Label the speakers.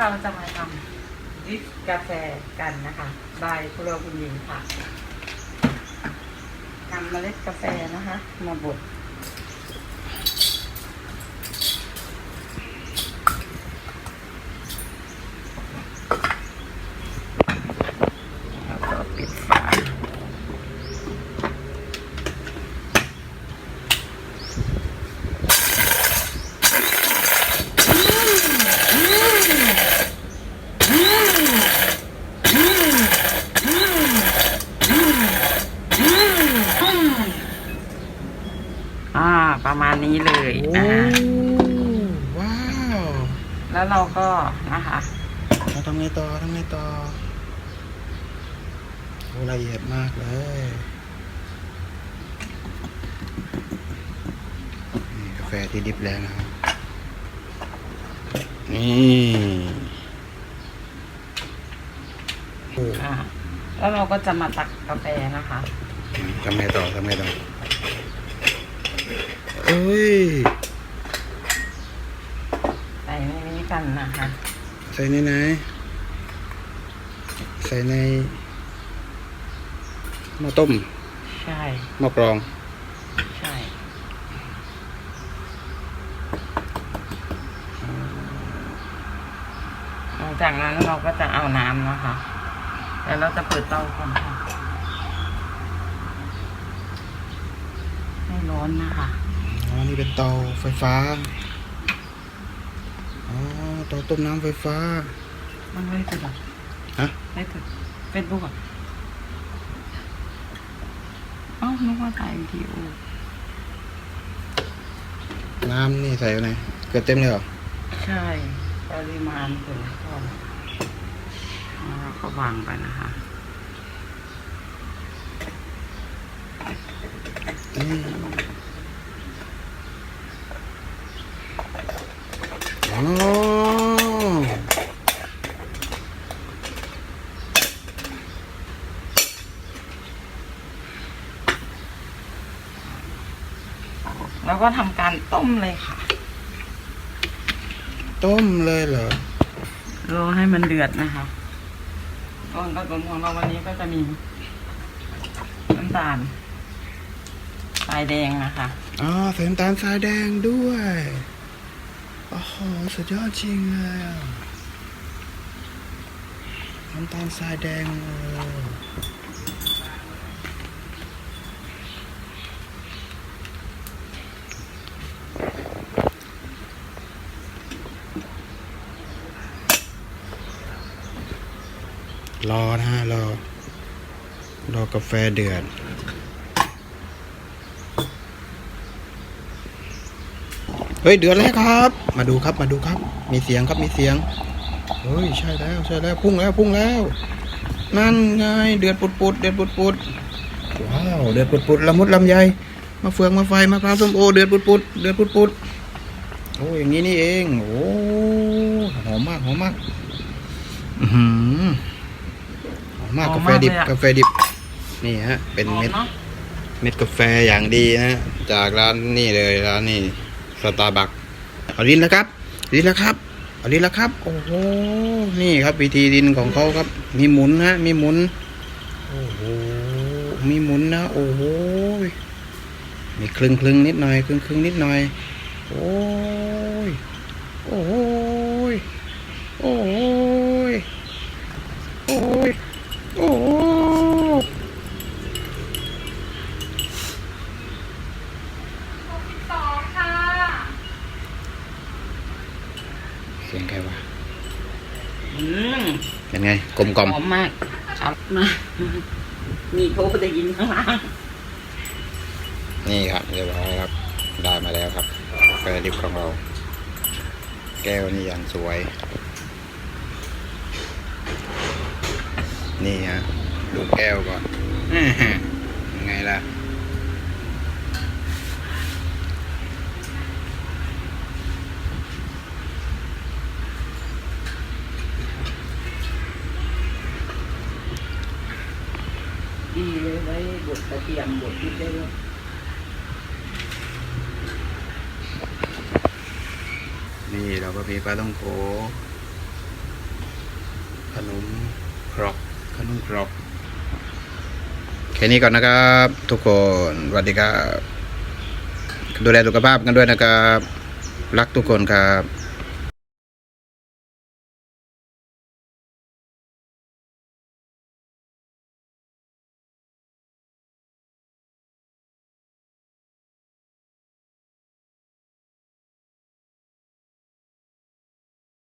Speaker 1: เราจะมาทำดริฟกาแฟกันนะคะบายครัวคุณหญิงค่ะนำเมล็ดกาแฟนะคะ มาบด แล้วก็ปิดฝา อ่า ประมาณนี้เลย
Speaker 2: โอ้
Speaker 1: อ่า
Speaker 2: ว้าว
Speaker 1: แล้วเราก็นะคะ
Speaker 2: เราทำไงต่อทำไงต่อโอ้ละเอียดมากเลยนี่กาแฟที่ดิบแล้วนะครับนี่โอ้
Speaker 1: อ่าแล้วเราก็จะมาตักกาแฟนะคะ
Speaker 2: ทำไงต่อทำไงต่อ เอ้ย
Speaker 1: ใส่ในนี้กันนะคะ
Speaker 2: ใส่ในไหน ใส่ในหม้อต้ม
Speaker 1: ใช่
Speaker 2: หม้อกรอง
Speaker 1: ใช่หลังจากนั้นเราก็จะเอาน้ำนะคะ แล้วเราจะเปิดเตาก่อนค่ะให้ร้อนนะคะ
Speaker 2: อ๋อนี่เป็นเตาไฟฟ้า อ๋อเตาต้มน้ำไฟฟ้า
Speaker 1: มันไม่ถึงหรอ
Speaker 2: ฮะ
Speaker 1: ไม่ถึงเฟซบุ๊กอะเอ้านึกว่าถ่ายวิดีโอ
Speaker 2: น้ำนี่ใส่ไว้ไหนเกือบเต็มเลยเหรอ
Speaker 1: ใช่ ปริมาณถึงก่อนแล้วก็วางไปนะคะ
Speaker 2: อืมอ๋อ
Speaker 1: แล้วก็ทำการต้มเลยค่ะ
Speaker 2: ต้มเลยเหรอ
Speaker 1: รอให้มันเดือดนะคะส่วนผสมของเราวันนี้ก็จะมีน้ำตาลทรายแดงนะคะ
Speaker 2: อ๋อใส่น้ำตาลทรายแดงด้วย โอ้โหสุดยอดจริงเลยอะน้ำตาลทรายแดงโอ้รอนะฮะรอรอกาแฟเดือด เฮ้ยเดือดแล้วครับ มาดูครับมาดูครับ มีเสียงครับมีเสียงเฮ้ยใช่แล้วใช่แล้วพุ่งแล้วพุ่งแล้ว นั่นไงเดือดปุดปุดเดือดปุดปุดว้าวเดือดปุดปุดละมุดลำไยมาเฟืองมาไฟมาพร้าวส้มโอเดือดปุดปุดเดือดปุดปุดโอ้อย่างนี้นี่เองโอ้หอมมากหอมมากอือหือหอมมาก
Speaker 1: หอม
Speaker 2: กาแฟ
Speaker 1: มาก
Speaker 2: ดิบ
Speaker 1: เลยอะ
Speaker 2: กาแฟดิบ นี่ฮะ เป็นเม็ด
Speaker 1: หอนาะ
Speaker 2: เม็ดกาแฟอย่างดีนะจากร้านนี่เลยร้านนี่ สตาร์บัคเอาลิ้นแล้วครับลิ้นแล้วครับเอาลิ้นแล้วครับ โอ้โห นี่ครับวิธีดินของเขาครับ มีหมุนนะมีหมุน โอ้โห มีหมุนนะ โอ้โห มีคลึงคลึงนิดหน่อย คลึงคลึงนิดหน่อย โอ้ย โอ้ย โอ้ย โอ้ยโอ้ย
Speaker 1: สองค่ะ
Speaker 2: เสียงใครวะ
Speaker 1: อืม
Speaker 2: เป็นไง กลมกล่อม
Speaker 1: หอมมากครับมามีโทรได้ยินข้างล่าง
Speaker 2: นี่ครับเรียบร้อยครับ ได้มาแล้วครับกาแฟดิบของเรา แก้วนี่อย่างสวย นี่ฮะดูแก้วก่อนอื้อหือยังไงล่ะ
Speaker 1: ดีเลยไว้บดกระเทียมบดพริกได้เลย
Speaker 2: นี่เราก็มีปลาต้องโขขนมครกขนมครกแค่นี้ก่อนนะครับ ทุกคนสวัสดีครับดูแลสุขภาพกันด้วยนะครับ รักทุกคนครับ